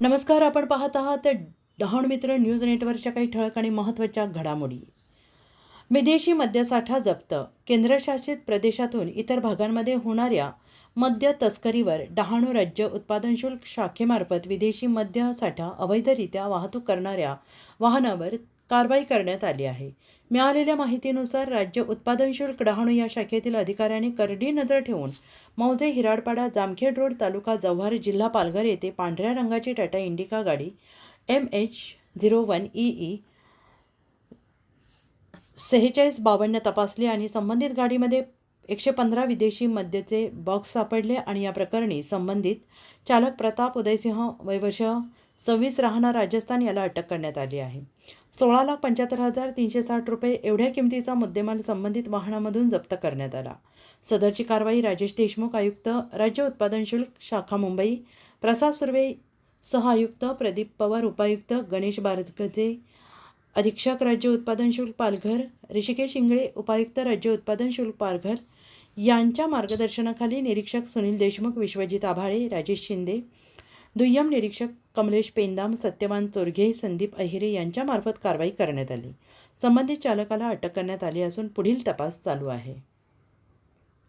नमस्कार आपण पाहत आहात डहाण मित्र न्यूज नेटवर्कच्या काही ठळक आणि महत्त्वाच्या घडामोडी. विदेशी मद्यसाठा जप्त. केंद्रशासित प्रदेशातून इतर भागांमध्ये होणाऱ्या मद्य तस्करीवर डहाणू राज्य उत्पादन शुल्क शाखेमार्फत विदेशी मद्यसाठा अवैधरित्या वाहतूक करणाऱ्या वाहनावर कारवाई करण्यात आली आहे. मिळालेल्या माहितीनुसार राज्य उत्पादन शुल्क डहाणू या शाखेतील अधिकाऱ्यांनी करडी नजर ठेवून मौजे हिराडपाडा जामखेड रोड तालुका जव्हार जिल्हा पालघर येथे पांढऱ्या रंगाची टाटा इंडिका गाडी M H zero one E E सेहेचाळीस बावन्न तपासली आणि संबंधित गाडीमध्ये एकशे पंधरा विदेशी मद्यचे बॉक्स सापडले आणि या प्रकरणी संबंधित चालक प्रताप उदयसिंह वयवर्ष सव्वीस राहणार राजस्थान याला अटक करण्यात आली आहे. सोळा लाख पंच्याहत्तर हजार तीनशे साठ रुपये एवढ्या किमतीचा मुद्देमाल संबंधित वाहनामधून जप्त करण्यात आला. सदरची कारवाई राजेश देशमुख आयुक्त राज्य उत्पादन शुल्क शाखा मुंबई प्रसाद सुर्वे सह आयुक्त प्रदीप पवार उपायुक्त गणेश बारगजे अधीक्षक राज्य उत्पादन शुल्क पालघर ऋषिकेश इंगळे उपायुक्त राज्य उत्पादन शुल्क पालघर यांच्या मार्गदर्शनाखाली निरीक्षक सुनील देशमुख विश्वजित आभाळे राजेश शिंदे दुय्यम निरीक्षक कमलेश पेंदाम सत्यवान चोरघे संदीप अहिरे यांच्यामार्फत कारवाई करण्यात आली. संबंधित चालकाला अटक करण्यात आली असून पुढील तपास चालू आहे.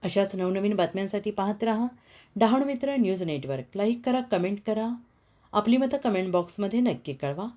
अशाच नवनवीन बातम्यांसाठी पाहत रहा. डहाणू मित्र न्यूज नेटवर्क. लाईक करा कमेंट करा. आपली मतं कमेंट बॉक्समध्ये नक्की कळवा.